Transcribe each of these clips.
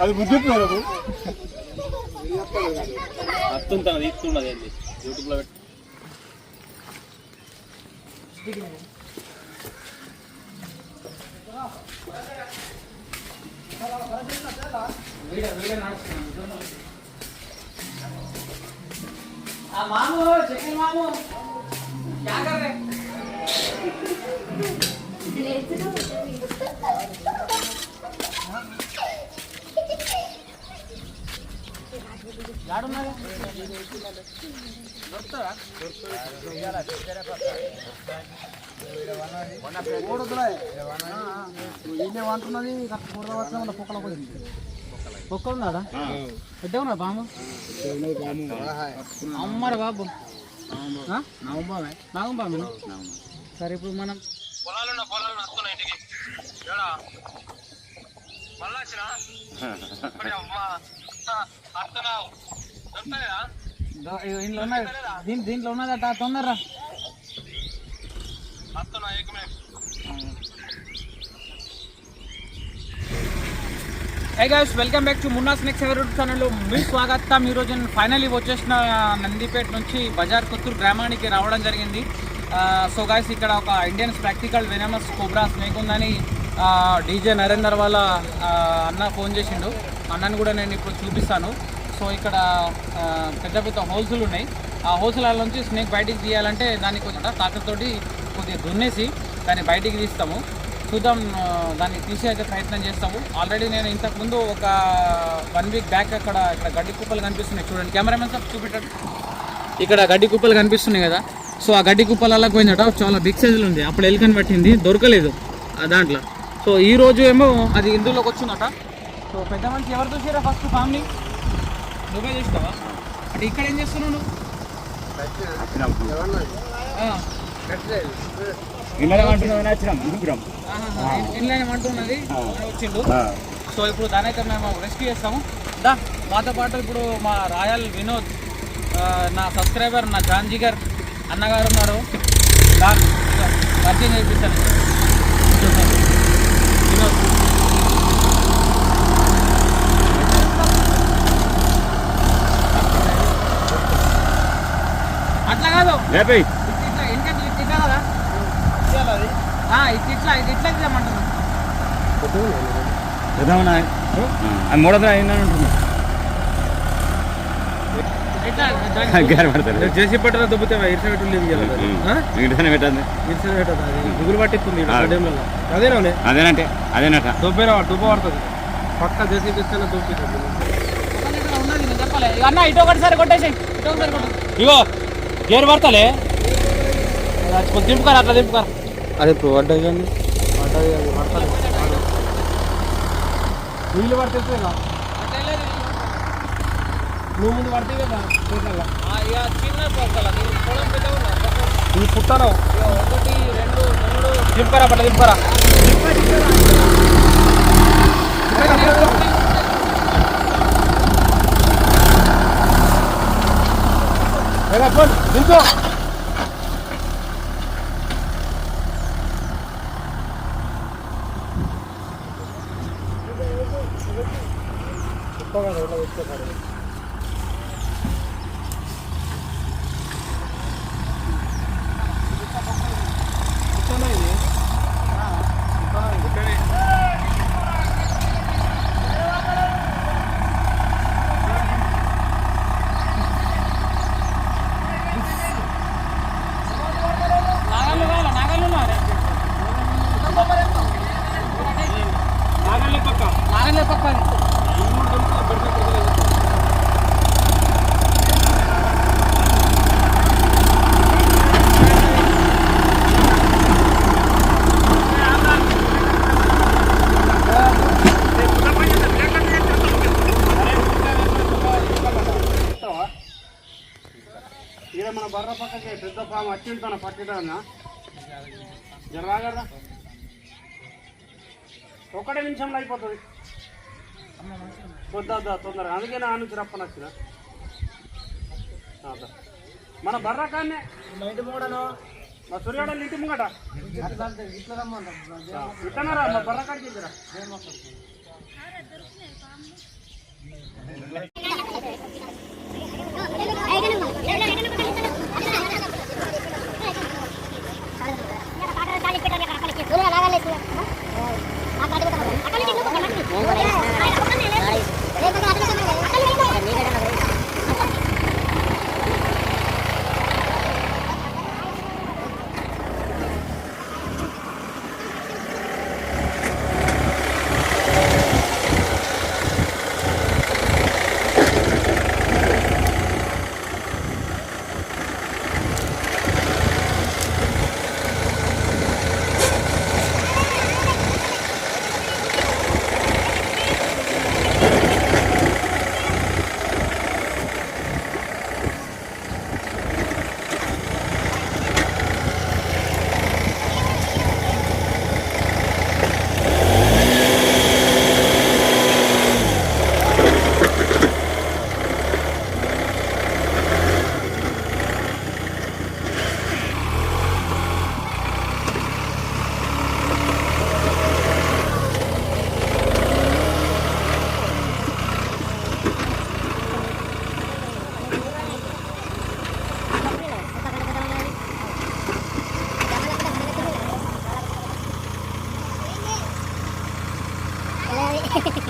అది గుర్తున్నది అత్తుంటాను తీస్తున్నది అండి యూట్యూబ్లో పెట్టి మాము చికెన్ మాము ఏమంటున్నది మూడు వచ్చిన పొక్కల పోయింది పొక్క ఉన్నాడా? పెద్ద ఉన్నా బాము అమ్మరా బాబు. నాగంబామేనా సరే ఇప్పుడు మనం పొలాలున్న పొలాలను వస్తున్నా ఇంటికి. ఏడా? మళ్ళా వచ్చినా ఇంట్లో ఉన్నది దీంట్లో ఉన్నదట తొందరరా. Hi guys welcome back to Munna snakes ఎవరు ఛానల్లో మీ స్వాగతం. ఈరోజు నేను ఫైనల్లీ వచ్చేసిన నందిపేట నుంచి బజార్ కొత్తూరు గ్రామానికి రావడం జరిగింది. సో గాయస్ ఇక్కడ ఒక Indian practical venomous cobra snake ఉందని డీజే నరేందర్ వాళ్ళ అన్న ఫోన్ చేసిండు. అన్నని కూడా నేను ఇప్పుడు చూపిస్తాను. సో ఇక్కడ పెద్ద పెద్ద హోల్స్లు ఉన్నాయి. ఆ హోల్స్ల నుంచి స్నేక్ బయటికి తీయాలంటే దానికి కొంచెం తాకతోటి కొద్దిగా దున్నేసి దాన్ని బయటికి తీస్తాము. చూద్దాం దాన్ని తీసే అయితే ప్రయత్నం చేస్తాము. ఆల్రెడీ నేను ఇంతకుముందు ఒక వన్ వీక్ బ్యాక్ అక్కడ ఇక్కడ గడ్డి కుప్పలు కనిపిస్తున్నాయి. చూడండి కెమెరామెన్ సార్ చూపెట్టండి. ఇక్కడ గడ్డి కుప్పలు కనిపిస్తున్నాయి కదా. సో ఆ గడ్డి కుప్పలలో పోయిందట. చాలా బిగ్ సైజులు ఉంది. అప్పుడు ఎలుకని పట్టింది. దొరకలేదు ఆ దాంట్లో. సో ఈ రోజు ఏమో అది ఇందులోకి వచ్చిందట. సో పెద్ద మనిషి ఎవరు చూసారా ఫస్ట్ ఫ్యామిలీ నువ్వే చూసినావా? అంటే ఇక్కడ ఏం చేస్తున్నావు నువ్వు? ఏమంటున్నది వచ్చిండు. సో ఇప్పుడు దాని అయితే మేము రెస్క్యూ చేస్తాము. దా మాతో పాటు ఇప్పుడు మా రాయల్ వినోద్ నా సబ్స్క్రైబర్ నా జాన్ జిగర్ అన్నగారు ఉన్నారు. పరిచయం చేపిస్తాను. వినోద్. అట్లా కాదు ఇట్లా ఇట్లా ఎందుకంటే ఇట్లా ఇట్లా కదా ఆ, ఇట్లా ఇట్లా ఇది ఇట్లా ఇద్దామంటున్నాను మూడు వందల ఐదు ఉంటుంది జేసీ పట్టణ దుబ్బుతే లేదు ఇంటినే పెట్టండి ఇరిస పెట్టదు అది గుగులు పట్టిస్తుంది అదేనా అదేనంటే అదేనట. దుబ్బేరా దుబ్బ పడుతుంది. పక్క ఇక్కడ ఉన్నది నేను చెప్పలే. అన్న ఇటు ఒకటిసారి కొట్టేసి ఇటు ఒకసారి కొట్టేసి ఇగో గేరు పడతలే. కొంచెం దింపుకారు అట్లా దింపుకారు అది ఇప్పుడు పడ్డా కానీ. నీళ్ళు పడితే నువ్వు ముందు పడితే కదా? ఇది పుట్టాను ఒకటి రెండు దింపరా. పట్ల దింపరా. থাকতে পারে। పెద్ద ఫామ్ జర రాగరా ఒకటే నిమిషంలో అయిపోతుంది. వద్దా తొందరగా. అందుకే నా నుంచి రప్పనొచ్చిన మన బర్రకాన్నే. బయట మూడను మా సూర్యాడు ఇంటి ముంగట. ఇట్లనారా మా బర్రకాడికి ఇద్దరా అయినా Ha ha ha.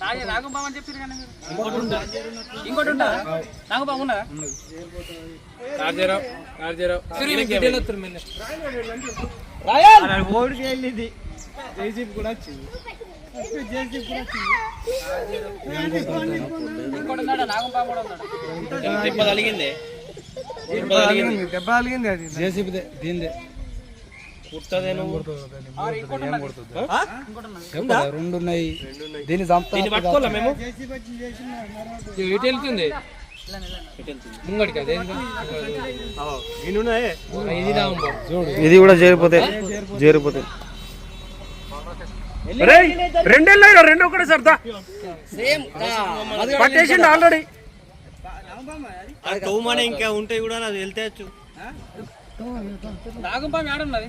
తాగే నాగంబాబు అని చెప్పారు కానీ మీరు. ఇంకోటి ఉందా? ఓడికి వెళ్ళింది జేసీబీ కూడా వచ్చింది. దెబ్బ తగిలింది అది జేసీబీ దీనిదే కుట్టదేను ఆరు ఇంకోటి ఉన్నది. రెండు ఉన్నాయి. దీన్ని చంపుతా పట్టుకోలే మేము? ఎటు వెళ్తుంది. ముంగడికి అదే ఇది కూడా చేరిపోతే చేరిపోతే. రెండేళ్ళు రెండు ఒకటే సర్దా పట్టేసిండు ఆల్రెడీ. తోమనే ఇంకా ఉంటాయి కూడా అది వెళ్తే నాగుంపాము ఏడున్నది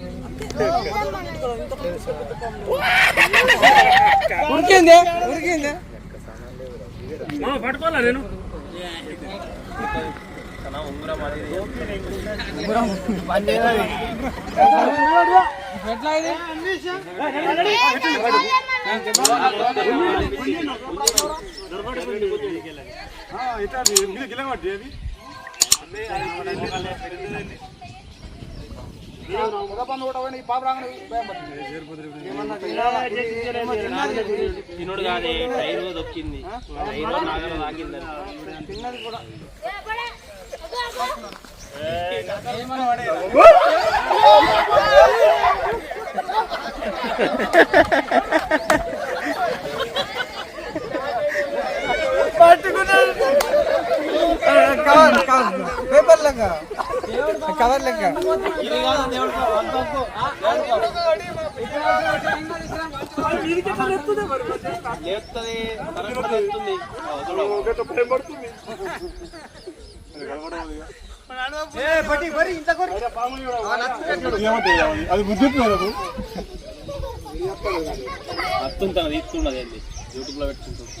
బయటకు వెళ్ళి కుట్టదానే చేరిపోదులు ఉంటాయి ఇది కదా దాని తిరిగింది. పాములు రెండు ఉరికింది ఉరికింది పట్టుకోవాలా నేను ఎట్లా తినుడు కాదే టైర్ దొక్కింది నాగల తాకింది పేపర్ లెక్క. కవర్ లెక్క. అది బుద్ధి అత్తుంటుంది ఇస్తుండదు ఏంది యూట్యూబ్లో పెట్టుకుంటుంది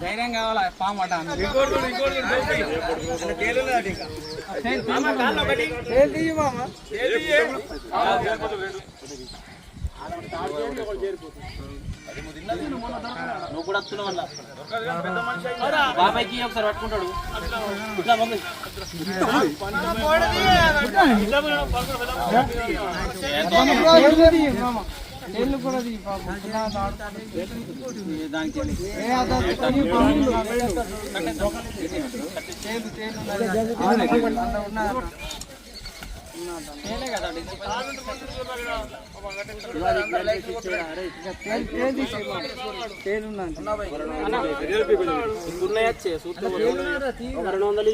ధైర్యం కావాలా? పాము అట. నువ్వు కూడా బాబాయ్కి ఒకసారి పట్టుకుంటాడు. ఇట్లా మమ్మీ ఉన్నాయచ్చే సూత్రం రెండు వందలు